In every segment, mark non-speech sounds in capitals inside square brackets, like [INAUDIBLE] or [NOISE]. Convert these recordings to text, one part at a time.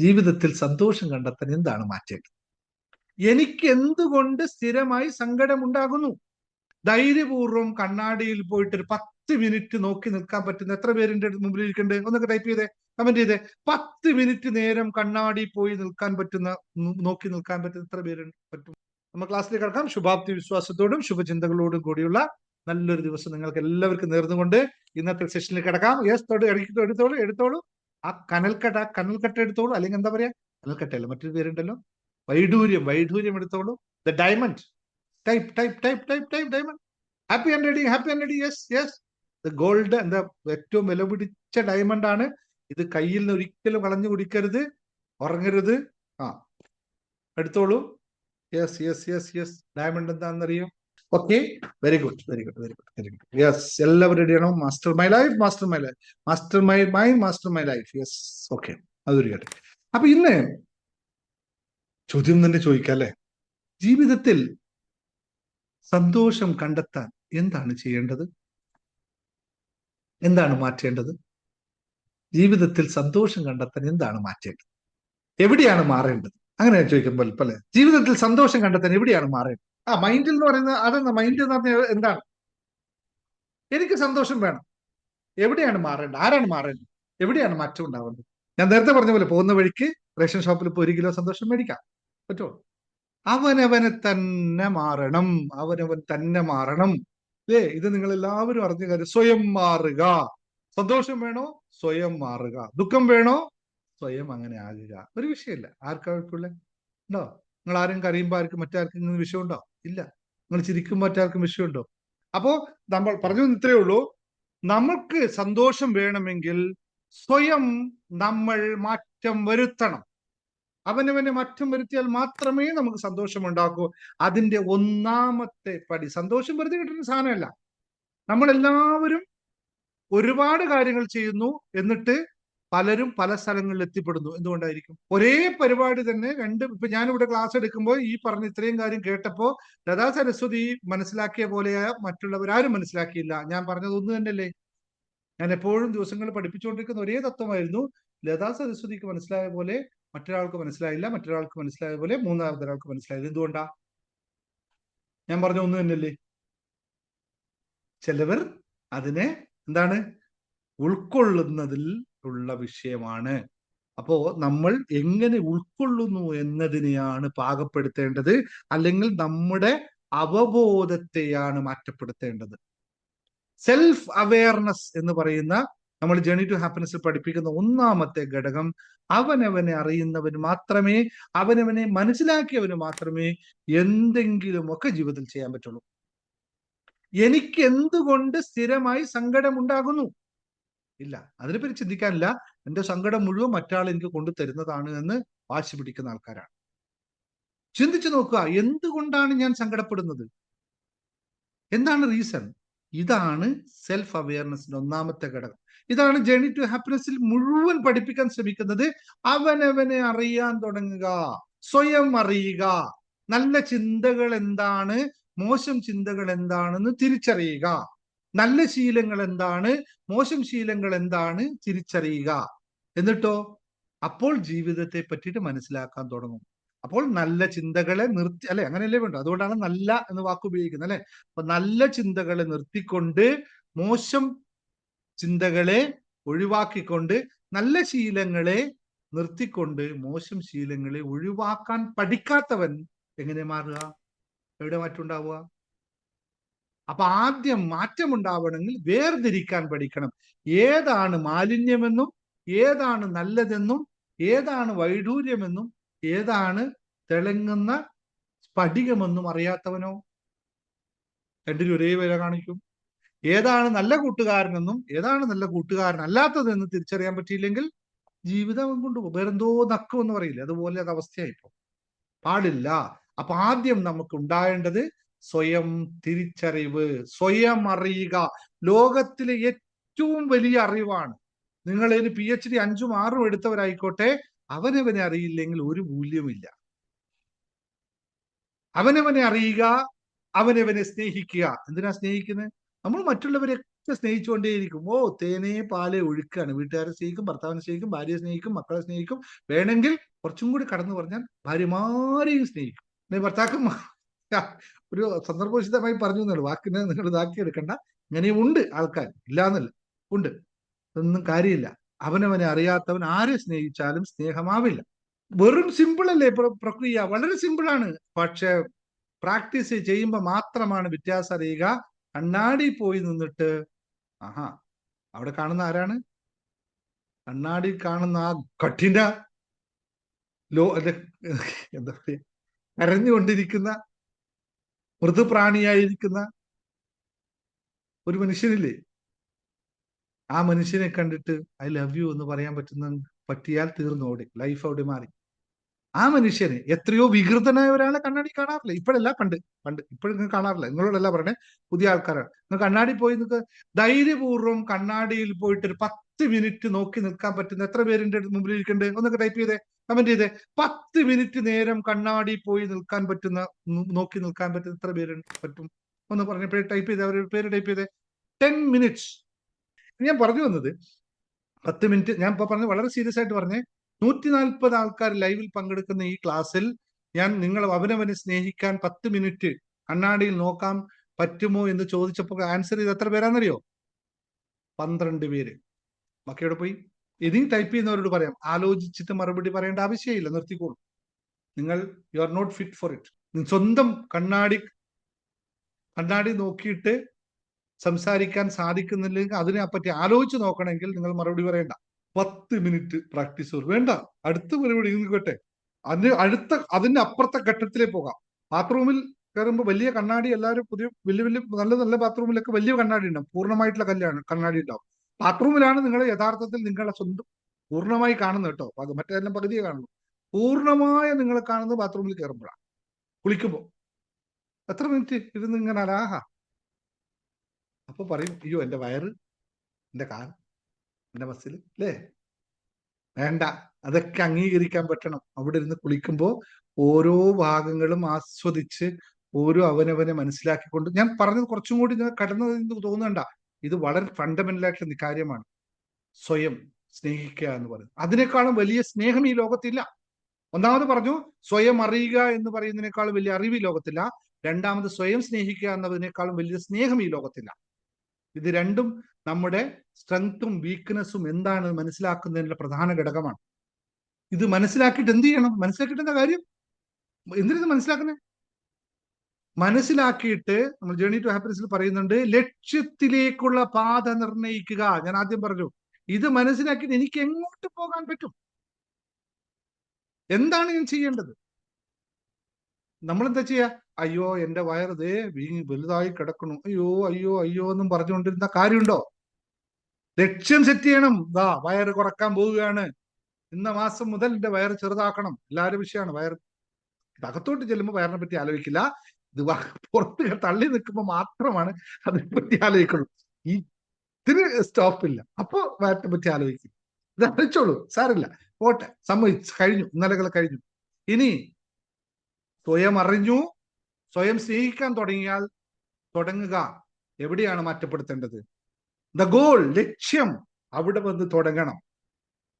ജീവിതത്തിൽ സന്തോഷം കണ്ടെത്താൻ എന്താണ് മാറ്റേണ്ടത്? എനിക്ക് എന്തുകൊണ്ട് സ്ഥിരമായി സങ്കടമുണ്ടാകുന്നു? ധൈര്യപൂർവം കണ്ണാടിയിൽ പോയിട്ട് ഒരു പത്ത് മിനിറ്റ് നോക്കി നിൽക്കാൻ പറ്റുന്ന എത്ര പേരിന്റെ മുമ്പിൽ ഇരിക്കണ്ടേ? ഒന്നൊക്കെ ടൈപ്പ് ചെയ്തേ കമന്റ് ചെയ്തേ. പത്ത് മിനിറ്റ് നേരം കണ്ണാടി പോയി നിൽക്കാൻ പറ്റുന്ന നോക്കി നിൽക്കാൻ പറ്റുന്ന എത്ര പേരുണ്ട്? പറ്റും. നമ്മൾ ക്ലാസ്സിലേക്ക് കിടക്കാം. ശുഭാപ്തി വിശ്വാസത്തോടും ശുഭചിന്തകളോടും കൂടിയുള്ള നല്ലൊരു ദിവസം നിങ്ങൾക്ക് എല്ലാവർക്കും നേർന്നുകൊണ്ട് ഇന്നത്തെ സെഷനിൽ കിടക്കാം. യെസ് തൊട്ട് എടുത്തോളൂ എടുത്തോളൂ. ആ കനൽക്കട്ട ആ കനൽക്കട്ട എടുത്തോളൂ. അല്ലെങ്കിൽ എന്താ പറയാ? കനൽക്കട്ടയല്ല മറ്റൊരു പേരുണ്ടല്ലോ. വൈഡൂര്യം വൈഡൂര്യം എടുത്തോളൂ. The diamond type type type type type diamond happy and ready happy and ready yes yes the gold എന്താ ഏറ്റവും വില പിടിച്ച ഡയമണ്ട് ആണ്. ഇത് കയ്യിൽ നിന്ന് ഒരിക്കലും കളഞ്ഞു കുടിക്കരുത്. ഉറങ്ങരുത്. ആ. എടുത്തോളൂ. Yes yes yes yes diamond എന്താണെന്നറിയോ? Okay very good very good very good very good yes എല്ലാവരും റെഡി ആണോ? Master my life master my life master my my master my life yes okay അതൊരു കേട്ടെ അപ്പൊ ഇന്ന് ചോദ്യം തന്നെ ചോദിക്കാം അല്ലെ? ജീവിതത്തിൽ സന്തോഷം കണ്ടെത്താൻ എന്താണ് ചെയ്യേണ്ടത്? എന്താണ് മാറ്റേണ്ടത്? ജീവിതത്തിൽ സന്തോഷം കണ്ടെത്താൻ എന്താണ് മാറ്റേണ്ടത്? എവിടെയാണ് മാറേണ്ടത്? അങ്ങനെ ചോദിക്കുമ്പോൾ പല ജീവിതത്തിൽ സന്തോഷം കണ്ടെത്താൻ എവിടെയാണ് മാറേണ്ടത്? ആ മൈൻഡിൽ എന്ന് പറയുന്നത് അതെന്താ? മൈൻഡ് എന്ന് പറഞ്ഞാൽ എന്താണ്? എനിക്ക് സന്തോഷം വേണം. എവിടെയാണ് മാറേണ്ടത്? ആരാണ് മാറേണ്ടത്? എവിടെയാണ് മാറ്റം ഉണ്ടാവേണ്ടത്? ഞാൻ നേരത്തെ പറഞ്ഞ പോലെ പോകുന്ന വഴിക്ക് റേഷൻ ഷോപ്പിൽ ഇപ്പോൾ ഒരു കിലോ സന്തോഷം മേടിക്കാം. പറ്റുമോ അവനവനെ തന്നെ മാറണം. അവനവൻ തന്നെ മാറണം. ഏ ഇത് നിങ്ങൾ എല്ലാവരും അറിഞ്ഞ കാര്യം. സ്വയം മാറുക. സന്തോഷം വേണോ? സ്വയം മാറുക. ദുഃഖം വേണോ? സ്വയം അങ്ങനെ ആകുക. ഒരു വിഷയമില്ല. ആർക്കാർക്കുള്ള ഉണ്ടോ? നിങ്ങൾ ആരും കരയുമ്പോൾ ആർക്കും മറ്റാർക്കും വിഷയമുണ്ടോ? ഇല്ല. നിങ്ങൾ ചിരിക്കുമ്പോൾ മറ്റാർക്കും വിഷയമുണ്ടോ? അപ്പോ നമ്മൾ പറഞ്ഞു ഇത്രയേ ഉള്ളൂ. നമുക്ക് സന്തോഷം വേണമെങ്കിൽ സ്വയം നമ്മൾ മാറ്റം വരുത്തണം. അവനവനെ മാറ്റം വരുത്തിയാൽ മാത്രമേ നമുക്ക് സന്തോഷം ഉണ്ടാക്കൂ അതിന്റെ ഒന്നാമത്തെ പടി സന്തോഷം വെറുതെ കിട്ടുന്ന സാധനമല്ല. നമ്മളെല്ലാവരും ഒരുപാട് കാര്യങ്ങൾ ചെയ്യുന്നു എന്നിട്ട് പലരും പല സ്ഥലങ്ങളിൽ എത്തിപ്പെടുന്നു. എന്തുകൊണ്ടായിരിക്കും? ഒരേ പരിപാടി തന്നെ രണ്ട് ഇപ്പൊ ഞാനിവിടെ ക്ലാസ് എടുക്കുമ്പോൾ ഈ പറഞ്ഞ ഇത്രയും കാര്യം കേട്ടപ്പോ ലതാ സരസ്വതി മനസ്സിലാക്കിയ പോലെ മറ്റുള്ളവരാരും മനസ്സിലാക്കിയില്ല. ഞാൻ പറഞ്ഞത് ഒന്ന് തന്നെയല്ലേ? ഞാൻ എപ്പോഴും ദിവസങ്ങൾ പഠിപ്പിച്ചുകൊണ്ടിരിക്കുന്ന ഒരേ തത്വമായിരുന്നു. ലതാ സരസ്വതിക്ക് മനസ്സിലായ പോലെ മറ്റൊരാൾക്ക് മനസ്സിലായില്ല മറ്റൊരാൾക്ക് മനസ്സിലായ പോലെ മൂന്നാമത്തെ ഒരാൾക്ക് മനസ്സിലായത് എന്തുകൊണ്ടാ? ഞാൻ പറഞ്ഞ ഒന്ന് തന്നെയല്ലേ? ചിലവർ അതിനെ എന്താണ്? ഉൾക്കൊള്ളുന്നതിൽ ഉള്ള വിഷയമാണ്. അപ്പോ നമ്മൾ എങ്ങനെ ഉൾക്കൊള്ളുന്നു എന്നതിനെയാണ് പാകപ്പെടുത്തേണ്ടത്. അല്ലെങ്കിൽ നമ്മുടെ അവബോധത്തെയാണ് മാറ്റപ്പെടുത്തേണ്ടത്. സെൽഫ് അവയർനെസ് എന്ന് പറയുന്ന നമ്മൾ ജേണി ടു ഹാപ്പിനെസ് പഠിപ്പിക്കുന്ന ഒന്നാമത്തെ ഘടകം അവനവനെ അറിയുന്നവന് മാത്രമേ അവനവനെ മനസ്സിലാക്കിയവന് മാത്രമേ എന്തെങ്കിലുമൊക്കെ ജീവിതത്തിൽ ചെയ്യാൻ പറ്റുള്ളൂ. എനിക്ക് എന്തുകൊണ്ട് സ്ഥിരമായി സങ്കടം ഉണ്ടാകുന്നു ഇല്ല. അതിനെപ്പറ്റി ചിന്തിക്കാനില്ല. എന്റെ സങ്കടം മുഴുവൻ മറ്റാൾ എനിക്ക് കൊണ്ടു തരുന്നതാണ് എന്ന് വാശി പിടിക്കുന്ന ആൾക്കാരാണ്. ചിന്തിച്ചു നോക്കുക എന്തുകൊണ്ടാണ് ഞാൻ സങ്കടപ്പെടുന്നത്? എന്താണ് റീസൺ ഇതാണ് സെൽഫ് അവയർനെസിന്റെ ഒന്നാമത്തെ ഘടകം. ഇതാണ് ജേണി ടു ഹാപ്പിനെസ്സിൽ മുഴുവൻ പഠിപ്പിക്കാൻ ശ്രമിക്കുന്നത് അവനവനെ അറിയാൻ തുടങ്ങുക സ്വയം അറിയുക. നല്ല ചിന്തകൾ എന്താണ്? മോശം ചിന്തകൾ എന്താണെന്ന് തിരിച്ചറിയുക. നല്ല ശീലങ്ങൾ എന്താണ് മോശം ശീലങ്ങൾ എന്താണ് തിരിച്ചറിയുക. എന്നിട്ടോ? അപ്പോൾ ജീവിതത്തെ പറ്റിയിട്ട് മനസ്സിലാക്കാൻ തുടങ്ങും. അപ്പോൾ നല്ല ചിന്തകളെ നിർത്തി അല്ലെ? അങ്ങനെയല്ലേ വേണ്ടു അതുകൊണ്ടാണ് നല്ല എന്ന് വാക്ക് ഉപയോഗിക്കുന്നത് അല്ലെ? അപ്പൊ നല്ല ചിന്തകളെ നിർത്തിക്കൊണ്ട് മോശം ചിന്തകളെ ഒഴിവാക്കിക്കൊണ്ട് നല്ല ശീലങ്ങളെ നിർത്തിക്കൊണ്ട് മോശം ശീലങ്ങളെ ഒഴിവാക്കാൻ പഠിക്കാത്തവൻ എങ്ങനെ മാറുക? എവിടെ മാറ്റം ഉണ്ടാവുക? അപ്പൊ ആദ്യം മാറ്റം ഉണ്ടാവണമെങ്കിൽ വേർതിരിക്കാൻ പഠിക്കണം. ഏതാണ് മാലിന്യമെന്നും ഏതാണ് നല്ലതെന്നും ഏതാണ് വൈഡൂര്യമെന്നും ഏതാണ് തിളങ്ങുന്ന സ്ഫടികമെന്നും അറിയാത്തവനോ? രണ്ടിനും ഒരേ വില കാണിക്കും. ഏതാണ് നല്ല കൂട്ടുകാരനെന്നും ഏതാണ് നല്ല കൂട്ടുകാരൻ അല്ലാത്തതെന്ന് തിരിച്ചറിയാൻ പറ്റിയില്ലെങ്കിൽ ജീവിതം കൊണ്ട് വേറെന്തോ നക്കുമെന്ന് പറയില്ല? അതുപോലെ അത് അവസ്ഥയായിപ്പോ പാടില്ല. അപ്പൊ ആദ്യം നമുക്ക് ഉണ്ടാകേണ്ടത് സ്വയം തിരിച്ചറിവ് സ്വയം അറിയുക. ലോകത്തിലെ ഏറ്റവും വലിയ അറിവാണ്. നിങ്ങൾ ഇതിന് പി എച്ച് ഡി അഞ്ചും ആറും എടുത്തവരായിക്കോട്ടെ. അവനവനെ അറിയില്ലെങ്കിൽ ഒരു മൂല്യമില്ല അവനവനെ അറിയുക അവനവനെ സ്നേഹിക്കുക. എന്തിനാ സ്നേഹിക്കുന്നത് നമ്മൾ മറ്റുള്ളവരെ പച്ച സ്നേഹിച്ചുകൊണ്ടേയിരിക്കും. ഓ തേനേ പാലെ ഒഴുക്കാണ്. വീട്ടുകാരെ സ്നേഹിക്കും ഭർത്താവിനെ സ്നേഹിക്കും ഭാര്യയെ സ്നേഹിക്കും മക്കളെ സ്നേഹിക്കും. വേണമെങ്കിൽ കുറച്ചും കൂടി കടന്നു പറഞ്ഞാൽ ഭാര്യമാരെയും സ്നേഹിക്കും. ഭർത്താക്കന്മാർ [LAUGHS] ഒരു സന്ദർഭോചിതമായി പറഞ്ഞു എന്നുള്ളു. വാക്കിനെ നിങ്ങൾ ഇതാക്കിയെടുക്കണ്ട ഇങ്ങനെ ഉണ്ട് ആൾക്കാർ. ഇല്ലാന്നല്ല. ഉണ്ട്. ഒന്നും കാര്യമില്ല. അവനവനെ അറിയാത്തവൻ ആരെ സ്നേഹിച്ചാലും സ്നേഹമാവില്ല. വെറും സിമ്പിൾ അല്ലേ പ്രക്രിയ? വളരെ സിമ്പിളാണ് പക്ഷെ പ്രാക്ടീസ് ചെയ്യുമ്പോൾ മാത്രമാണ് വ്യത്യാസം അറിയുക. കണ്ണാടി പോയി നിന്നിട്ട് ആഹാ അവിടെ കാണുന്ന ആരാണ്? കണ്ണാടി കാണുന്ന ആ കഠിന ലോ അല്ലെ എന്താ പറയാ? കരഞ്ഞുകൊണ്ടിരിക്കുന്ന മൃദുപ്രാണിയായിരിക്കുന്ന ഒരു മനുഷ്യനില്ലേ? ആ മനുഷ്യനെ കണ്ടിട്ട് ഐ ലവ് യു എന്ന് പറയാൻ പറ്റുന്ന പറ്റിയാൽ തീർന്നു ഓടി ലൈഫ് അവിടെ മാറി. ആ മനുഷ്യനെ എത്രയോ വികൃതനായ ഒരാളെ കണ്ണാടി കാണാറില്ല. ഇപ്പോഴല്ല പണ്ട് പണ്ട് ഇപ്പോഴും കാണാറില്ല. നിങ്ങളോടല്ല പറഞ്ഞേ പുതിയ ആൾക്കാരാണ്. നിങ്ങൾ കണ്ണാടി പോയി നിങ്ങൾക്ക് ധൈര്യപൂർവം കണ്ണാടിയിൽ പോയിട്ട് ഒരു പത്ത് മിനിറ്റ് നോക്കി നിൽക്കാൻ പറ്റുന്ന എത്ര പേരിന്റെ മുമ്പിൽ ഇരിക്കണ്ടേ? ഒന്നൊക്കെ ടൈപ്പ് ചെയ്തേ കമന്റ് ചെയ്തേ. പത്ത് മിനിറ്റ് നേരം കണ്ണാടി പോയി നിൽക്കാൻ പറ്റുന്ന നോക്കി നിൽക്കാൻ പറ്റുന്ന എത്ര പേര് പറ്റും. ഒന്ന് പറഞ്ഞ ടൈപ്പ് ചെയ്തേ അവരുടെ പേര് ടൈപ്പ് ചെയ്തേ. ടെൻ മിനിറ്റ്സ് ഞാൻ പറഞ്ഞു വന്നത് പത്ത് മിനിറ്റ് ഞാൻ ഇപ്പൊ പറഞ്ഞത് വളരെ സീരിയസ് ആയിട്ട് പറഞ്ഞേ. നൂറ്റി നാൽപ്പത് ആൾക്കാർ ലൈവിൽ പങ്കെടുക്കുന്ന ഈ ക്ലാസ്സിൽ ഞാൻ നിങ്ങൾ അവനവനെ സ്നേഹിക്കാൻ പത്ത് മിനിറ്റ് കണ്ണാടിയിൽ നോക്കാം പറ്റുമോ എന്ന് ചോദിച്ചപ്പോൾ ആൻസർ ചെയ്ത് എത്ര പേരാണെന്നറിയോ? പന്ത്രണ്ട് പേര്. ബാക്കിയോടെ പോയി? ഇനി ടൈപ്പ് ചെയ്യുന്നവരോട് പറയാം. ആലോചിച്ചിട്ട് മറുപടി പറയേണ്ട ആവശ്യമില്ല. നിർത്തിക്കോളൂ. നിങ്ങൾ you are not fit for it സ്വന്തം കണ്ണാടി കണ്ണാടി നോക്കിയിട്ട് സംസാരിക്കാൻ സാധിക്കുന്നില്ലെങ്കിൽ അതിനെ പറ്റി ആലോചിച്ച് നോക്കണമെങ്കിൽ നിങ്ങൾ മറുപടി പറയണ്ട. പത്ത് മിനിറ്റ് പ്രാക്ടീസ് വേണ്ട. അടുത്ത മറുപടി നിൽക്കട്ടെ. അതിന് അടുത്ത അതിന്റെ അപ്പുറത്തെ ഘട്ടത്തിലേ പോകാം. ബാത്റൂമിൽ കയറുമ്പോൾ വലിയ കണ്ണാടി എല്ലാവരും പുതിയ വലിയ വലിയ നല്ല നല്ല ബാത്റൂമിലൊക്കെ വലിയ കണ്ണാടി ഉണ്ടാവും. പൂർണമായിട്ടുള്ള കല്യാണം കണ്ണാടി ഉണ്ടാവും. ബാത്റൂമിലാണ് നിങ്ങൾ യഥാർത്ഥത്തിൽ നിങ്ങളെ സ്വന്തം പൂർണമായി കാണുന്നത് കേട്ടോ. മറ്റേതെല്ലാം പകുതിയെ കാണുന്നു പൂർണമായ നിങ്ങൾ കാണുന്നത് ബാത്റൂമിൽ കയറുമ്പോഴാണ്. കുളിക്കുമ്പോൾ. എത്ര മിനിറ്റ് ഇരുന്ന് ഇങ്ങനെ അലാഹ. അപ്പൊ പറയും അയ്യോ എന്റെ വയറ് എന്റെ കാൽ എന്റെ ബസ്സിൽ അല്ലേ? വേണ്ട. അതൊക്കെ അംഗീകരിക്കാൻ പറ്റണം. അവിടെ ഇരുന്ന് കുളിക്കുമ്പോൾ ഓരോ ഭാഗങ്ങളും ആസ്വദിച്ച് ഓരോ അവനവനെ മനസ്സിലാക്കിക്കൊണ്ട് ഞാൻ പറഞ്ഞത് കുറച്ചും കൂടി കടന്നു തോന്നണ്ട. ഇത് വളരെ ഫണ്ടമെന്റൽ ആയിട്ടുള്ള കാര്യമാണ്. സ്വയം സ്നേഹിക്കുക എന്ന് പറയുന്നത്. അതിനേക്കാളും വലിയ സ്നേഹം ഈ ലോകത്തില്ല. ഒന്നാമത് പറഞ്ഞു സ്വയം അറിയുക എന്ന് പറയുന്നതിനേക്കാളും വലിയ അറിവ് ഈ ലോകത്തില്ല. രണ്ടാമത് സ്വയം സ്നേഹിക്കുക എന്നതിനേക്കാളും വലിയ സ്നേഹം ഈ ലോകത്തില്ല. ഇത് രണ്ടും നമ്മുടെ സ്ട്രെങ്ത്തും വീക്ക്നെസ്സും എന്താണ് മനസ്സിലാക്കുന്നതിനുള്ള പ്രധാന ഘടകമാണ്. ഇത് മനസ്സിലാക്കിയിട്ട് എന്ത് ചെയ്യണം? മനസ്സിലാക്കിയിട്ട് എന്താ കാര്യം? എന്തിനത് മനസ്സിലാക്കുന്നത് മനസ്സിലാക്കിയിട്ട് നമ്മൾ ജേണി ടു ഹാപ്പിനെസ്സിൽ പറയുന്നുണ്ട് ലക്ഷ്യത്തിലേക്കുള്ള പാത നിർണയിക്കുക ഞാൻ ആദ്യം പറഞ്ഞു ഇത് മനസ്സിലാക്കിയിട്ട് എനിക്ക് എങ്ങോട്ട് പോകാൻ പറ്റും? എന്താണ് ഞാൻ ചെയ്യേണ്ടത്? നമ്മൾ എന്താ ചെയ്യാ? അയ്യോ എന്റെ വയറത് വീങ്ങി വലുതായി കിടക്കണു അയ്യോ അയ്യോ അയ്യോ എന്നും പറഞ്ഞുകൊണ്ടിരുന്ന കാര്യമുണ്ടോ? ലക്ഷ്യം സെറ്റ് ചെയ്യണം. ദാ വയറ് കുറയ്ക്കാൻ പോവുകയാണ്. ഇന്ന മാസം മുതൽ എന്റെ വയറ് ചെറുതാക്കണം. എല്ലാവരും വിഷയമാണ് വയർ അകത്തോട്ട് ചെല്ലുമ്പോൾ വയറിനെ പറ്റി ആലോചിക്കില്ല. ഇത് പുറത്ത് തള്ളി നിൽക്കുമ്പോൾ മാത്രമാണ് അതിനെപ്പറ്റി ആലോചിക്കുള്ളൂ. ഈ ഇതിന് സ്റ്റോപ്പില്ല അപ്പോൾ വാറ്റിനെ പറ്റി ആലോചിക്കും. ഇത് അറിയിച്ചോളൂ സാറില്ല പോട്ടെ. സമ്മതിച്ചു. കഴിഞ്ഞു. ഇന്നലകൾ കഴിഞ്ഞു. ഇനി സ്വയം അറിഞ്ഞു സ്വയം സ്നേഹിക്കാൻ തുടങ്ങിയാൽ തുടങ്ങുക. എവിടെയാണ് മാറ്റപ്പെടുത്തേണ്ടത്? ദ ഗോൾ ലക്ഷ്യം അവിടെ വന്ന് തുടങ്ങണം.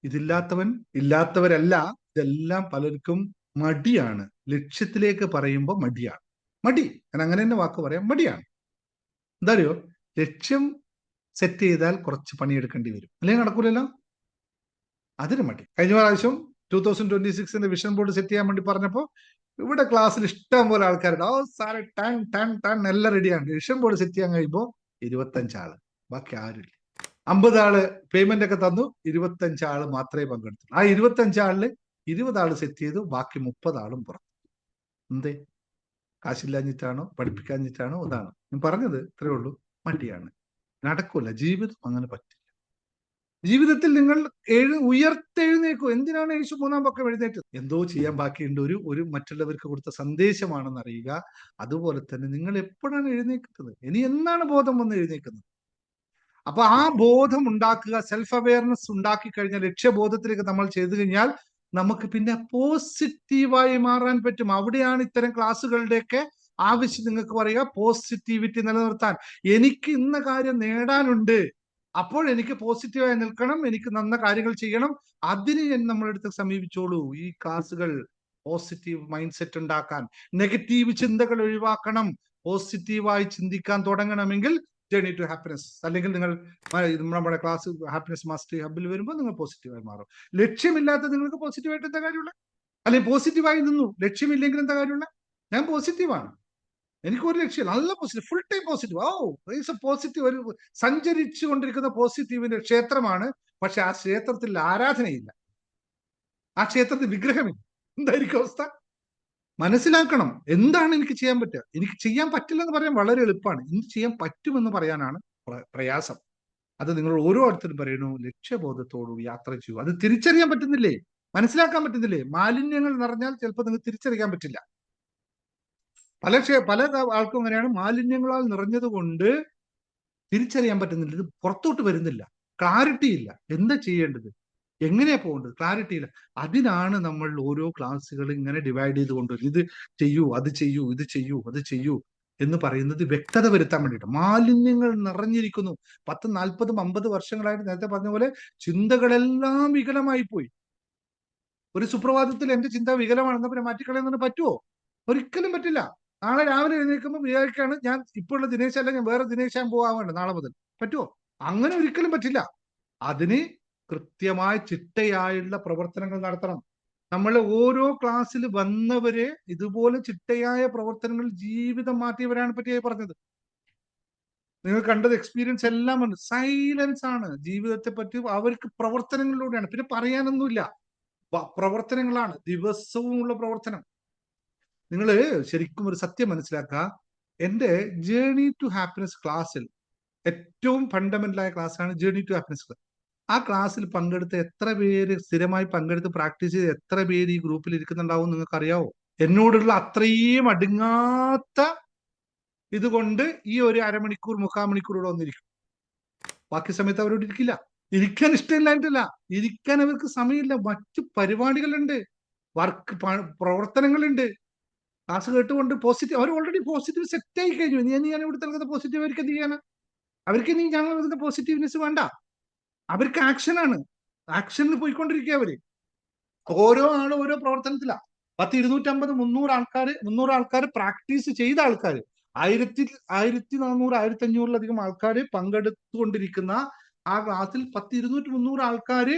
ഇതില്ലാത്തവൻ ഇല്ലാത്തവരല്ല. ഇതെല്ലാം പലർക്കും മടിയാണ്. ലക്ഷ്യത്തിലേക്ക് പറയുമ്പോൾ മടിയാണ്. മടി. ഞാൻ അങ്ങനെ തന്നെ വാക്ക് പറയാം. മടിയാണ്. എന്താ അറിയോ? ലക്ഷ്യം സെറ്റ് ചെയ്താൽ കുറച്ച് പണിയെടുക്കേണ്ടി വരും. അല്ലെങ്കിൽ നടക്കൂലല്ലോ? അതിന് മടി. കഴിഞ്ഞ പ്രാവശ്യം ടൂ തൗസൻഡ് ട്വന്റി സിക്സിന്റെ വിഷൻ ബോർഡ് സെറ്റ് ചെയ്യാൻ വേണ്ടി പറഞ്ഞപ്പോൾ ഇവിടെ ക്ലാസ്സിൽ ഇഷ്ടം പോലെ ആൾക്കാരുണ്ട്. ഓ സാറെ ടൺ ടൺ ടൺ എല്ലാം റെഡിയാണ് വിഷൻ ബോർഡ് സെറ്റ് ചെയ്യാൻ കഴിയുമ്പോൾ ഇരുപത്തഞ്ചാൾ ബാക്കി ആരുമില്ല. അമ്പത് ആൾ പേയ്മെന്റ് ഒക്കെ തന്നു. ഇരുപത്തഞ്ച് ആൾ മാത്രമേ പങ്കെടുത്തുള്ളൂ. ആ ഇരുപത്തഞ്ചാളിൽ ഇരുപത് ആൾ സെറ്റ് ചെയ്തു. ബാക്കി മുപ്പത് ആളും പുറത്തു. എന്തേ? കാശില്ലാഞ്ഞിട്ടാണോ പഠിപ്പിക്കാഞ്ഞിട്ടാണോ അതാണ് ഞാൻ പറഞ്ഞത് ഇത്രയേ ഉള്ളൂ. മടിയാണ്. നടക്കൂല. ജീവിതം അങ്ങനെ പറ്റില്ല. ജീവിതത്തിൽ നിങ്ങൾ എഴു ഉയർത്തെഴുന്നേക്കൂ. എന്തിനാണ് യേശു മൂന്നാം പക്കം എഴുന്നേറ്റത്? എന്തോ ചെയ്യാൻ ബാക്കിയുണ്ട്. ഒരു ഒരു മറ്റുള്ളവർക്ക് കൊടുത്ത സന്ദേശമാണെന്ന് അറിയുക അതുപോലെ തന്നെ നിങ്ങൾ എപ്പോഴാണ് എഴുന്നേക്കുന്നത് ഇനി എന്നാണ് ബോധം വന്ന് എഴുന്നേക്കുന്നത് അപ്പൊ ആ ബോധം ഉണ്ടാക്കുക സെൽഫ് അവയർനെസ് ഉണ്ടാക്കി കഴിഞ്ഞാൽ ലക്ഷ്യബോധത്തിലേക്ക് നമ്മൾ ചെയ്തു കഴിഞ്ഞാൽ നമുക്ക് പിന്നെ പോസിറ്റീവായി മാറാൻ പറ്റും. അവിടെയാണ് ഇത്തരം ക്ലാസ്സുകളുടെയൊക്കെ ആവശ്യം. നിങ്ങൾക്ക് പറയുക പോസിറ്റിവിറ്റി നിലനിർത്താൻ. എനിക്ക് ഇന്ന കാര്യം നേടാനുണ്ട്. അപ്പോൾ എനിക്ക് പോസിറ്റീവായി നിൽക്കണം. എനിക്ക് നന്ന കാര്യങ്ങൾ ചെയ്യണം. അതിന് നമ്മളെടുത്ത് സമീപിച്ചോളൂ. ഈ ക്ലാസ്സുകൾ പോസിറ്റീവ് മൈൻഡ് സെറ്റ് ഉണ്ടാക്കാൻ. നെഗറ്റീവ് ചിന്തകൾ ഒഴിവാക്കണം. പോസിറ്റീവായി ചിന്തിക്കാൻ തുടങ്ങണമെങ്കിൽ ജേണി ടു ഹാപ്പിനെസ് അല്ലെങ്കിൽ നിങ്ങൾ നമ്മുടെ ക്ലാസ് ഹാപ്പിനെസ് മാസ്റ്ററി ഹബിൽ വരുമ്പോൾ നിങ്ങൾ പോസിറ്റീവായി മാറും. ലക്ഷ്യമില്ലാത്ത നിങ്ങൾക്ക് പോസിറ്റീവായിട്ട് എന്താ കാര്യമുള്ള? അല്ലെങ്കിൽ പോസിറ്റീവായി നിന്നു. ലക്ഷ്യമില്ലെങ്കിൽ എന്താ കാര്യമുള്ള? ഞാൻ പോസിറ്റീവാണ് എനിക്ക് ഒരു ലക്ഷ്യം നല്ല positive full time positive oh is a positive ഒരു സഞ്ചരിച്ചു കൊണ്ടിരിക്കുന്ന പോസിറ്റീവിന്റെ ക്ഷേത്രമാണ്. പക്ഷെ ആ ക്ഷേത്രത്തിൽ ആരാധനയില്ല. ആ ക്ഷേത്രത്തിൽ വിഗ്രഹമില്ല. എന്തായിരിക്കും അവസ്ഥ? മനസ്സിലാക്കണം എന്താണ് എനിക്ക് ചെയ്യാൻ പറ്റുക. എനിക്ക് ചെയ്യാൻ പറ്റില്ല എന്ന് പറയാൻ വളരെ എളുപ്പമാണ്. എനിക്ക് ചെയ്യാൻ പറ്റുമെന്ന് പറയാനാണ് പ്രയാസം. അത് നിങ്ങൾ ഓരോരുത്തരും പറയണു ലക്ഷ്യബോധത്തോടും യാത്ര ചെയ്യൂ. അത് തിരിച്ചറിയാൻ പറ്റുന്നില്ലേ? മനസ്സിലാക്കാൻ പറ്റുന്നില്ലേ? മാലിന്യങ്ങൾ നിറഞ്ഞാൽ ചിലപ്പോൾ നിങ്ങൾക്ക് തിരിച്ചറിയാൻ പറ്റില്ല. പല പല ആൾക്കും അങ്ങനെയാണ്. മാലിന്യങ്ങളാൽ നിറഞ്ഞത് കൊണ്ട് തിരിച്ചറിയാൻ പറ്റുന്നില്ല. ഇത് പുറത്തോട്ട് വരുന്നില്ല. ക്ലാരിറ്റി ഇല്ല എന്താ ചെയ്യേണ്ടത്? എങ്ങനെയാ പോകേണ്ടത്? ക്ലാരിറ്റി ഇല്ല. അതിനാണ് നമ്മൾ ഓരോ ക്ലാസ്സുകൾ ഇങ്ങനെ ഡിവൈഡ് ചെയ്ത് കൊണ്ടുവരുന്നത് ഇത് ചെയ്യൂ അത് ചെയ്യൂ ഇത് ചെയ്യൂ അത് ചെയ്യൂ എന്ന് പറയുന്നത് വ്യക്തത വരുത്താൻ വേണ്ടിയിട്ട്. മാലിന്യങ്ങൾ നിറഞ്ഞിരിക്കുന്നു. പത്ത് നാൽപ്പതും അമ്പത് വർഷങ്ങളായിട്ട് നേരത്തെ പറഞ്ഞ പോലെ ചിന്തകളെല്ലാം വികലമായി പോയി ഒരു സുപ്രഭാതത്തിൽ എന്റെ ചിന്ത വികലമാണെന്ന് പിന്നെ മാറ്റിക്കളയുന്നതിന് പറ്റുമോ ഒരിക്കലും പറ്റില്ല. നാളെ രാവിലെ എഴുന്നേൽക്കുമ്പോൾ വിചാരിക്കുകയാണ് ഞാൻ ഇപ്പോഴുള്ള ദിനേശ് അല്ല ഞാൻ വേറെ ദിനേശാൻ പോകാൻ വേണ്ട നാളെ മുതൽ. പറ്റുമോ അങ്ങനെ ഒരിക്കലും പറ്റില്ല. അതിന് കൃത്യമായ ചിട്ടയായുള്ള പ്രവർത്തനങ്ങൾ നടത്തണം. നമ്മൾ ഓരോ ക്ലാസ്സിൽ വന്നവരെ ഇതുപോലെ ചിട്ടയായ പ്രവർത്തനങ്ങൾ ജീവിതം മാറ്റിയവരാണ് പറ്റിയായി പറഞ്ഞത്. നിങ്ങൾ കണ്ടത് എക്സ്പീരിയൻസ് എല്ലാം ഉണ്ട് സൈലൻസ് ആണ് ജീവിതത്തെ പറ്റി അവർക്ക് പ്രവർത്തനങ്ങളിലൂടെയാണ്. പിന്നെ പറയാനൊന്നുമില്ല. പ്രവർത്തനങ്ങളാണ്. ദിവസവുമുള്ള പ്രവർത്തനം. നിങ്ങൾ ശരിക്കും ഒരു സത്യം മനസ്സിലാക്കുക. എന്റെ ജേണി ടു ഹാപ്പിനെസ് ക്ലാസ്സിൽ ഏറ്റവും ഫണ്ടമെന്റൽ ഫണ്ടമെന്റലായ ക്ലാസ്സാണ് ജേണി ടു ഹാപ്പിനെസ് ആ ക്ലാസ്സിൽ പങ്കെടുത്ത് എത്ര പേര് സ്ഥിരമായി പങ്കെടുത്ത് പ്രാക്ടീസ് ചെയ്ത് എത്ര പേര് ഈ ഗ്രൂപ്പിൽ ഇരിക്കുന്നുണ്ടാവും നിങ്ങൾക്ക് അറിയാവോ എന്നോടുള്ള അത്രയും അടുങ്ങാത്ത ഇതുകൊണ്ട് ഈ ഒരു അരമണിക്കൂർ മുക്കാൽ മണിക്കൂർ വന്നിരിക്കും. ബാക്കി സമയത്ത് അവരോട് ഇരിക്കില്ല. ഇരിക്കാൻ ഇഷ്ടമില്ലായിട്ടല്ല ഇരിക്കാൻ അവർക്ക് സമയമില്ല. മറ്റു പരിപാടികളുണ്ട്. വർക്ക് പ്രവർത്തനങ്ങളുണ്ട്. ക്ലാസ് കേട്ടുകൊണ്ട് പോസിറ്റീവ് അവർ ഓൾറെഡി പോസിറ്റീവ് സെറ്റ് ആയി കഴിഞ്ഞു. ഇനി ഞാൻ ഇവിടെ നൽകുന്ന പോസിറ്റീവ് അവർക്ക് എന്ത് ചെയ്യാനാ? അവർക്ക് ഇനി ഞങ്ങൾ നൽകുന്ന പോസിറ്റീവ്നെസ് വേണ്ട. അവർക്ക് ആക്ഷനാണ്. ആക്ഷനിൽ പോയിക്കൊണ്ടിരിക്കുക അവർ. ഓരോ ആളും ഓരോ പ്രവർത്തനത്തിലാ. പത്ത് ഇരുന്നൂറ്റമ്പത് മുന്നൂറ് ആൾക്കാർ മുന്നൂറ് ആൾക്കാർ പ്രാക്ടീസ് ചെയ്ത ആൾക്കാർ ആയിരത്തി ആയിരത്തി നാനൂറ് ആയിരത്തി അഞ്ഞൂറിലധികം ആൾക്കാർ പങ്കെടുത്തുകൊണ്ടിരിക്കുന്ന ആ ക്ലാസ്സിൽ പത്ത് ഇരുന്നൂറ്റി മുന്നൂറ് ആൾക്കാർ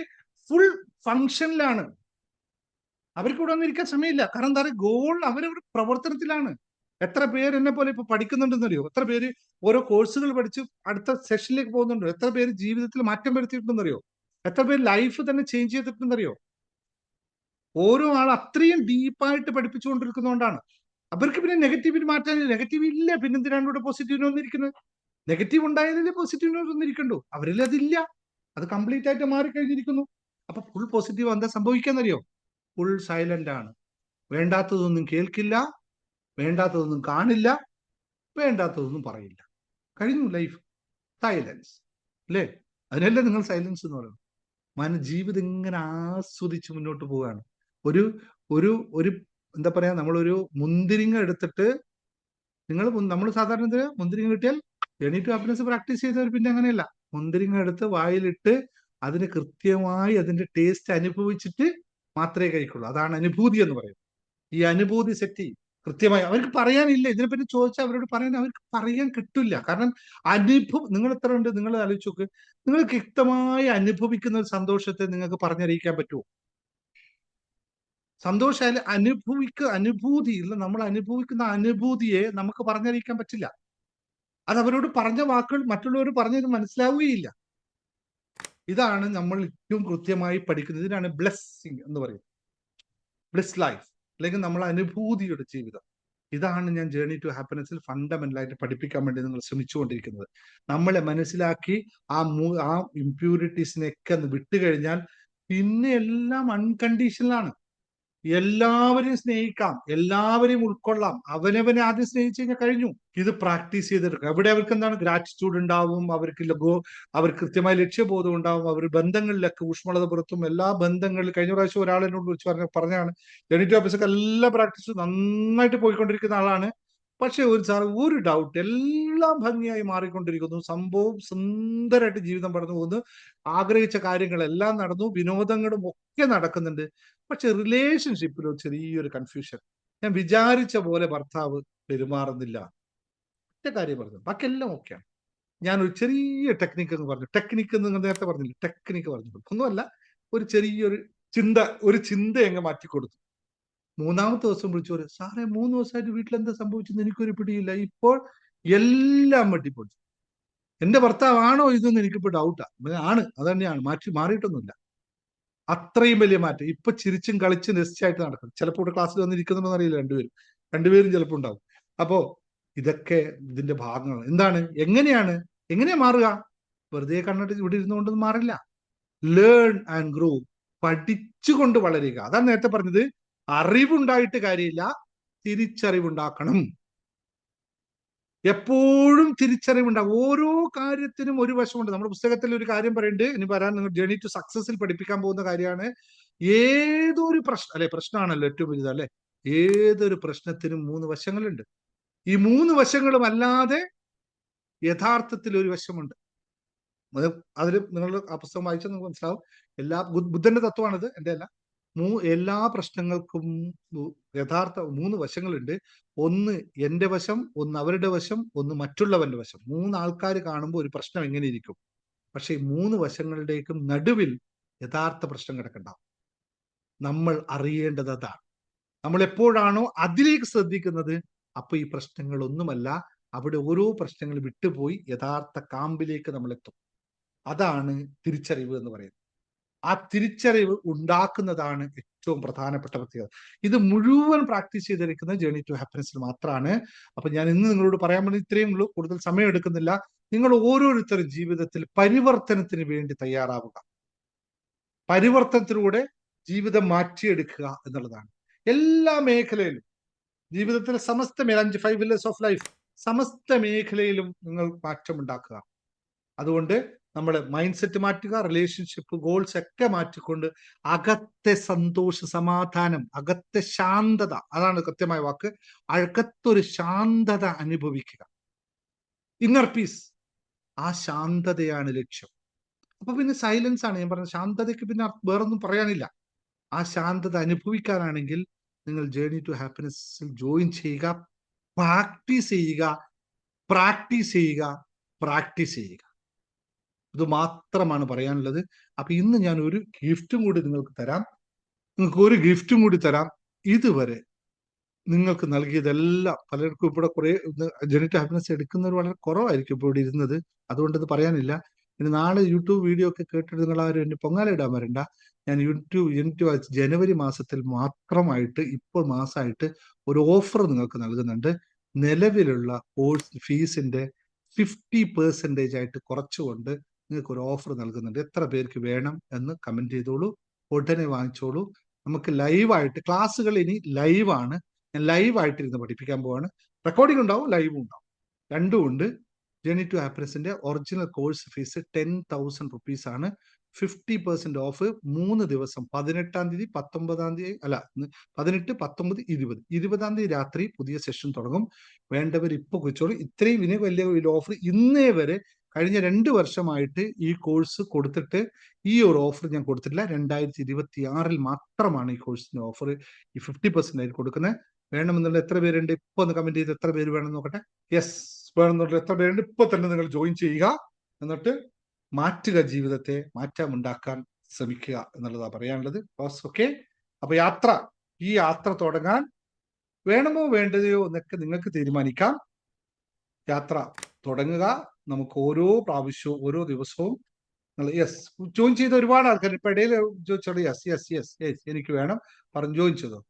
ഫുൾ ഫങ്ഷനിലാണ് അവർക്ക് ഇവിടെ വന്നിരിക്കാൻ സമയമില്ല. കാരണം എന്താ പറയുക ഗോൾ അവരവരുടെ പ്രവർത്തനത്തിലാണ്. എത്ര പേര് എന്നെ പോലെ ഇപ്പൊ പഠിക്കുന്നുണ്ടെന്നറിയോ? എത്ര പേര് ഓരോ കോഴ്സുകൾ പഠിച്ച് അടുത്ത സെഷനിലേക്ക് പോകുന്നുണ്ടോ? എത്ര പേര് ജീവിതത്തിൽ മാറ്റം വരുത്തിയിട്ടുണ്ടെന്നറിയോ? എത്ര പേര് ലൈഫ് തന്നെ ചേഞ്ച് ചെയ്തിട്ടുണ്ടെന്നറിയോ? ഓരോ ആൾ അത്രയും ഡീപ്പായിട്ട് പഠിപ്പിച്ചുകൊണ്ടിരിക്കുന്നതുകൊണ്ടാണ് അവർക്ക് പിന്നെ നെഗറ്റീവിന് മാറ്റാൻ നെഗറ്റീവ് ഇല്ല. പിന്നെ എന്തിനാണ് ഇവിടെ പോസിറ്റീവിന് വന്നിരിക്കുന്നത്? നെഗറ്റീവ് ഉണ്ടായാലേ പോസിറ്റീവിന് വന്നിരിക്കണ്ടോ. അവരിൽ അതില്ല. അത് കംപ്ലീറ്റ് ആയിട്ട് മാറിക്കഴിഞ്ഞിരിക്കുന്നു. അപ്പൊ ഫുൾ പോസിറ്റീവ് എന്താ സംഭവിക്കാന്നറിയോ? ഫുൾ സൈലന്റ് ആണ്. വേണ്ടാത്തതൊന്നും കേൾക്കില്ല. വേണ്ടാത്തതൊന്നും കാണില്ല വേണ്ടാത്തതൊന്നും പറയില്ല. കഴിഞ്ഞു ലൈഫ് സൈലൻസ് അല്ലേ? അതിനല്ലേ നിങ്ങൾ സൈലൻസ് എന്ന് പറയുന്നത്? മന ജീവിതം ഇങ്ങനെ ആസ്വദിച്ച് മുന്നോട്ട് പോവുകയാണ്. ഒരു ഒരു ഒരു എന്താ പറയാ നമ്മളൊരു മുന്തിരിങ്ങ എടുത്തിട്ട് നിങ്ങൾ നമ്മൾ സാധാരണ മുന്തിരിങ്ങ കിട്ടിയാൽ ജേണി ടു ഹാപ്പിനെസ് പ്രാക്ടീസ് ചെയ്തവർ പിന്നെ അങ്ങനെയല്ല. മുന്തിരിങ്ങ എടുത്ത് വായിലിട്ട് അതിന് കൃത്യമായി അതിന്റെ ടേസ്റ്റ് അനുഭവിച്ചിട്ട് മാത്രമേ കഴിക്കുള്ളൂ. അതാണ് അനുഭൂതി എന്ന് പറയുന്നത്. ഈ അനുഭൂതി സെറ്റ് ചെയ്യും. കൃത്യമായി അവർക്ക് പറയാനില്ല. ഇതിനെപ്പറ്റി ചോദിച്ചാൽ അവരോട് പറയാൻ അവർക്ക് പറയാൻ കിട്ടില്ല. കാരണം അനുഭവം നിങ്ങൾ എത്ര ഉണ്ട് നിങ്ങൾ ആലോചിച്ച് നോക്ക്. നിങ്ങൾ വ്യക്തമായി അനുഭവിക്കുന്ന ഒരു സന്തോഷത്തെ നിങ്ങൾക്ക് പറഞ്ഞറിയിക്കാൻ പറ്റുമോ? സന്തോഷമായാലും അനുഭവിക്ക അനുഭൂതി ഇല്ല നമ്മൾ അനുഭവിക്കുന്ന അനുഭൂതിയെ നമുക്ക് പറഞ്ഞറിയിക്കാൻ പറ്റില്ല. അത് അവരോട് പറഞ്ഞ വാക്കുകൾ മറ്റുള്ളവർ പറഞ്ഞത് മനസ്സിലാവുകയില്ല. ഇതാണ് നമ്മൾ ഏറ്റവും കൃത്യമായി പഠിക്കുന്നത്. ഇതിനാണ് ബ്ലെസ്സിങ് എന്ന് പറയുന്നത്. Bless life. അല്ലെങ്കിൽ നമ്മൾ അനുഭൂതിയുടെ ജീവിതം. ഇതാണ് ഞാൻ ജേണി ടു ഹാപ്പിനെസ്സിൽ ഫണ്ടമെന്റൽ ആയിട്ട് പഠിപ്പിക്കാൻ വേണ്ടി നിങ്ങൾ ശ്രമിച്ചുകൊണ്ടിരിക്കുന്നത്. നമ്മളെ മനസ്സിലാക്കി ആ ആ ഇമ്പ്യൂരിറ്റീസിനെയൊക്കെ ഒന്ന് വിട്ടുകഴിഞ്ഞാൽ പിന്നെ എല്ലാം അൺകണ്ടീഷണലാണ് എല്ലാവരെയും സ്നേഹിക്കാം എല്ലാവരെയും ഉൾക്കൊള്ളാം. അവനവനെ ആദ്യം സ്നേഹിച്ചു കഴിഞ്ഞാൽ കഴിഞ്ഞു. ഇത് പ്രാക്ടീസ് ചെയ്തെടുക്കുക. അവിടെ അവർക്ക് എന്താണ്? ഗ്രാറ്റിറ്റ്യൂഡ് ഉണ്ടാവും അവർക്ക് ലഘു അവർ കൃത്യമായ ലക്ഷ്യബോധം ഉണ്ടാവും അവർ ബന്ധങ്ങളിലൊക്കെ ഊഷ്മളത പുറത്തും എല്ലാ ബന്ധങ്ങളിലും കഴിഞ്ഞ പ്രാവശ്യം ഒരാളെന്നോട് വിളിച്ച് പറഞ്ഞ പറഞ്ഞാണ് ജനിറ്റ് ഓഫീസൊക്കെ എല്ലാ പ്രാക്ടീസും നന്നായിട്ട് പോയിക്കൊണ്ടിരിക്കുന്ന ആളാണ്. പക്ഷെ ഒരു സാർ ഒരു ഡൗട്ട് എല്ലാം ഭംഗിയായി മാറിക്കൊണ്ടിരിക്കുന്നു. സംഭവം സുന്ദരമായിട്ട് ജീവിതം പടർന്നു പോകുന്നു. ആഗ്രഹിച്ച കാര്യങ്ങളെല്ലാം നടന്നു. വിനോദങ്ങളും ഒക്കെ നടക്കുന്നുണ്ട്. പക്ഷെ റിലേഷൻഷിപ്പിൽ ഒരു ചെറിയൊരു കൺഫ്യൂഷൻ ഞാൻ വിചാരിച്ച പോലെ ഭർത്താവ് പെരുമാറുന്നില്ല. ഒറ്റ കാര്യം പറഞ്ഞു. ബാക്കിയെല്ലാം ഓക്കെയാണ് ഞാൻ ഒരു ചെറിയ ടെക്നിക്ക് എന്ന് പറഞ്ഞു. ടെക്നിക്ക് എന്ന് നേരത്തെ പറഞ്ഞില്ല? ടെക്നിക്ക് പറഞ്ഞു ഒന്നുമല്ല ഒരു ചെറിയൊരു ചിന്ത ഒരു ചിന്ത അങ്ങ് മാറ്റിക്കൊടുത്തു മൂന്നാമത്തെ ദിവസം വിളിച്ചു പറയും സാറേ മൂന്ന് ദിവസമായിട്ട് വീട്ടിൽ എന്താ സംഭവിച്ചെന്ന് എനിക്കൊരു പിടിയില്ല. ഇപ്പോൾ എല്ലാം വെട്ടിപ്പൊടിച്ചു എന്റെ ഭർത്താവാണോ ഇതെന്ന് എനിക്കിപ്പോ ഡൗട്ടാ ആണ്. അത് തന്നെയാണ്. മാറ്റി മാറിയിട്ടൊന്നുമില്ല. അത്രയും വലിയ മാറ്റം. ഇപ്പൊ ചിരിച്ചും കളിച്ചും രസിച്ചായിട്ട് നടക്കും ചിലപ്പോൾ ഇവിടെ ക്ലാസ്സിൽ വന്നിരിക്കുന്നുണ്ടോ അറിയില്ല രണ്ടുപേരും. രണ്ടുപേരും ചിലപ്പോൾ ഉണ്ടാവും. അപ്പോ ഇതൊക്കെ ഇതിന്റെ ഭാഗങ്ങൾ എന്താണ്? എങ്ങനെയാണ്? എങ്ങനെയാ മാറുക? വെറുതെ കണ്ടിട്ട് ഇവിടെ ഇരുന്നുകൊണ്ട് മാറില്ല. ലേൺ ആൻഡ് ഗ്രോ പഠിച്ചുകൊണ്ട് വളരുക. അതാണ് നേരത്തെ പറഞ്ഞത്. അറിവുണ്ടായിട്ട് കാര്യമില്ല. തിരിച്ചറിവുണ്ടാക്കണം. എപ്പോഴും തിരിച്ചറിവുണ്ടാകും ഓരോ കാര്യത്തിനും ഒരു വശമുണ്ട്. നമ്മുടെ പുസ്തകത്തിൽ ഒരു കാര്യം പറയുന്നുണ്ട്. ഇനി പറയാൻ നിങ്ങൾ ജേണി ടു സക്സസിൽ പഠിപ്പിക്കാൻ പോകുന്ന കാര്യമാണ്. ഏതൊരു പ്രശ്നം അല്ലെ? പ്രശ്നമാണല്ലോ ഏറ്റവും വലുത് അല്ലെ? ഏതൊരു പ്രശ്നത്തിനും മൂന്ന് വശങ്ങളുണ്ട്. ഈ മൂന്ന് വശങ്ങളും അല്ലാതെ യഥാർത്ഥത്തിൽ ഒരു വശമുണ്ട്. അതിൽ നിങ്ങൾ ആ പുസ്തകം വായിച്ചാൽ നിങ്ങൾക്ക് മനസ്സിലാവും. എല്ലാ ബുദ്ധന്റെ തത്വമാണിത് എന്റെ അല്ല. മൂ എല്ലാ പ്രശ്നങ്ങൾക്കും യഥാർത്ഥ മൂന്ന് വശങ്ങളുണ്ട്. ഒന്ന് എന്റെ വശം ഒന്ന് അവരുടെ വശം ഒന്ന് മറ്റുള്ളവന്റെ വശം. മൂന്ന് ആൾക്കാർ കാണുമ്പോൾ ഒരു പ്രശ്നം എങ്ങനെ ഇരിക്കും? പക്ഷെ ഈ മൂന്ന് വശങ്ങളുടേക്കും നടുവിൽ യഥാർത്ഥ പ്രശ്നം കിടക്കണ്ടാവും നമ്മൾ അറിയേണ്ടത് അതാണ്. നമ്മൾ എപ്പോഴാണോ അതിലേക്ക് ശ്രദ്ധിക്കുന്നത് അപ്പൊ ഈ പ്രശ്നങ്ങളൊന്നുമല്ല. അവിടെ ഓരോ പ്രശ്നങ്ങൾ വിട്ടുപോയി യഥാർത്ഥ കാമ്പിലേക്ക് നമ്മൾ എത്തും അതാണ് തിരിച്ചറിവ് എന്ന് പറയുന്നത്. ആ തിരിച്ചറിവ് ഉണ്ടാക്കുന്നതാണ് ഏറ്റവും പ്രധാനപ്പെട്ട പ്രത്യേകത. ഇത് മുഴുവൻ പ്രാക്ടീസ് ചെയ്തിരിക്കുന്നത് ജേണി ടു ഹാപ്പിനെസ്സിൽ മാത്രമാണ് അപ്പൊ ഞാൻ ഇന്ന് നിങ്ങളോട് പറയാൻ വേണ്ടി ഇത്രയും ഉള്ളൂ. കൂടുതൽ സമയം എടുക്കുന്നില്ല. നിങ്ങൾ ഓരോരുത്തരും ജീവിതത്തിൽ പരിവർത്തനത്തിന് വേണ്ടി തയ്യാറാവുക. പരിവർത്തനത്തിലൂടെ ജീവിതം മാറ്റിയെടുക്കുക എന്നുള്ളതാണ്. എല്ലാ മേഖലയിലും ജീവിതത്തിലെ സമസ്ത മേഖല അഞ്ച് ഫൈവ് വില്ലേഴ്സ് ഓഫ് ലൈഫ് സമസ്ത മേഖലയിലും നിങ്ങൾ മാറ്റം ഉണ്ടാക്കുക അതുകൊണ്ട് നമ്മൾ മൈൻഡ് സെറ്റ് മാറ്റുക റിലേഷൻഷിപ്പ് ഗോൾസ് ഒക്കെ മാറ്റിക്കൊണ്ട് അകത്തെ സന്തോഷ സമാധാനം അകത്തെ ശാന്തത അതാണ് കൃത്യമായ വാക്ക്. അകത്തൊരു ശാന്തത അനുഭവിക്കുക. ഇന്നർ പീസ് ആ ശാന്തതയാണ് ലക്ഷ്യം. അപ്പൊ പിന്നെ സൈലൻസ് ആണ്. ഞാൻ പറഞ്ഞത് ശാന്തതയ്ക്ക് പിന്നെ വേറൊന്നും പറയാനില്ല. ആ ശാന്തത അനുഭവിക്കാനാണെങ്കിൽ നിങ്ങൾ ജേർണി ടു ഹാപ്പിനെസ്സിൽ ജോയിൻ ചെയ്യുക പ്രാക്ടീസ് ചെയ്യുക പ്രാക്ടീസ് ചെയ്യുക പ്രാക്ടീസ് ചെയ്യുക. ഇത് മാത്രമാണ് പറയാനുള്ളത്. അപ്പൊ ഇന്ന് ഞാൻ ഒരു ഗിഫ്റ്റും കൂടി നിങ്ങൾക്ക് തരാം. നിങ്ങൾക്ക് ഒരു ഗിഫ്റ്റും കൂടി തരാം. ഇതുവരെ നിങ്ങൾക്ക് നൽകിയതെല്ലാം പലർക്കും ഇവിടെ കുറെ ജനറ്റ് ഹാപ്പിനെസ് എടുക്കുന്നവർ വളരെ കുറവായിരിക്കും ഇപ്പോൾ ഇവിടെ ഇരുന്നത്. അതുകൊണ്ട് ഇത് പറയാനില്ല. ഇനി നാളെ യൂട്യൂബ് വീഡിയോ ഒക്കെ കേട്ടിട്ട് നിങ്ങൾ ആരും എന്നെ പൊങ്ങാലിടാൻ വരണ്ട. ഞാൻ യൂട്യൂബ് യൂണിറ്റ് ജനുവരി മാസത്തിൽ മാത്രമായിട്ട് ഇപ്പോൾ മാസമായിട്ട് ഒരു ഓഫർ നിങ്ങൾക്ക് നൽകുന്നുണ്ട്. നിലവിലുള്ള കോഴ്സ് ഫീസിന്റെ ഫിഫ്റ്റി പെർസെന്റേജ് ആയിട്ട് കുറച്ചുകൊണ്ട് നിങ്ങൾക്ക് ഒരു ഓഫർ നൽകുന്നുണ്ട്. എത്ര പേർക്ക് വേണം എന്ന് കമന്റ് ചെയ്തോളൂ. ഉടനെ വാങ്ങിച്ചോളൂ. നമുക്ക് ലൈവായിട്ട് ക്ലാസ്സുകൾ ഇനി ലൈവാണ് ഞാൻ ലൈവായിട്ട് ഇരുന്ന് പഠിപ്പിക്കാൻ പോവാണ്. റെക്കോർഡിംഗ് ഉണ്ടാവും ലൈവും ഉണ്ടാവും. രണ്ടും ഉണ്ട്. Journey to ഹാപ്പിനെസിന്റെ original course fees ten thousand rupees ആണ്. ഫിഫ്റ്റി പെർസെന്റ് ഓഫ് മൂന്ന് ദിവസം പതിനെട്ടാം തീയതി പത്തൊമ്പതാം തീയതി അല്ല പതിനെട്ട് പത്തൊമ്പത് ഇരുപത്. ഇരുപതാം തീയതി രാത്രി പുതിയ സെഷൻ തുടങ്ങും. വേണ്ടവർ ഇപ്പൊ കുറിച്ചോളൂ. ഇത്രയും വലിയ വലിയ ഓഫർ ഇന്നേ വരെ കഴിഞ്ഞ രണ്ട് വർഷമായിട്ട് ഈ കോഴ്സ് കൊടുത്തിട്ട് ഈ ഒരു ഓഫർ ഞാൻ കൊടുത്തിട്ടില്ല. രണ്ടായിരത്തി ഇരുപത്തി ആറിൽ മാത്രമാണ് ഈ കോഴ്സിന്റെ ഓഫർ ഈ ഫിഫ്റ്റി പെർസെന്റ് ആയിട്ട് കൊടുക്കുന്നത്. വേണമെന്നുള്ള എത്ര പേരുണ്ട്? ഇപ്പൊ ഒന്ന് കമന്റ് ചെയ്ത് എത്ര പേര് വേണം നോക്കട്ടെ. യെസ് വേണമെന്നുള്ള എത്ര പേരുണ്ട്? ഇപ്പൊ തന്നെ നിങ്ങൾ ജോയിൻ ചെയ്യുക. എന്നിട്ട് മാറ്റുക ജീവിതത്തെ മാറ്റമുണ്ടാക്കാൻ ശ്രമിക്കുക എന്നുള്ളതാ പറയാനുള്ളത്. ഓക്കെ അപ്പൊ യാത്ര ഈ യാത്ര തുടങ്ങാൻ വേണമോ വേണ്ടതയോ എന്നൊക്കെ നിങ്ങൾക്ക് തീരുമാനിക്കാം. യാത്ര തുടങ്ങുക. നമുക്ക് ഓരോ പ്രാവശ്യവും ഓരോ ദിവസവും യെസ് ജോയിൻ ചെയ്ത ഒരുപാട് ആൾക്കാർ ഇപ്പൊ ഇടയിൽ ചോദിച്ചോളൂ യെസ് യെസ് യെസ് യെസ് എനിക്ക് വേണം. പറഞ്ഞു ജോയിൻ ചെയ്തോ?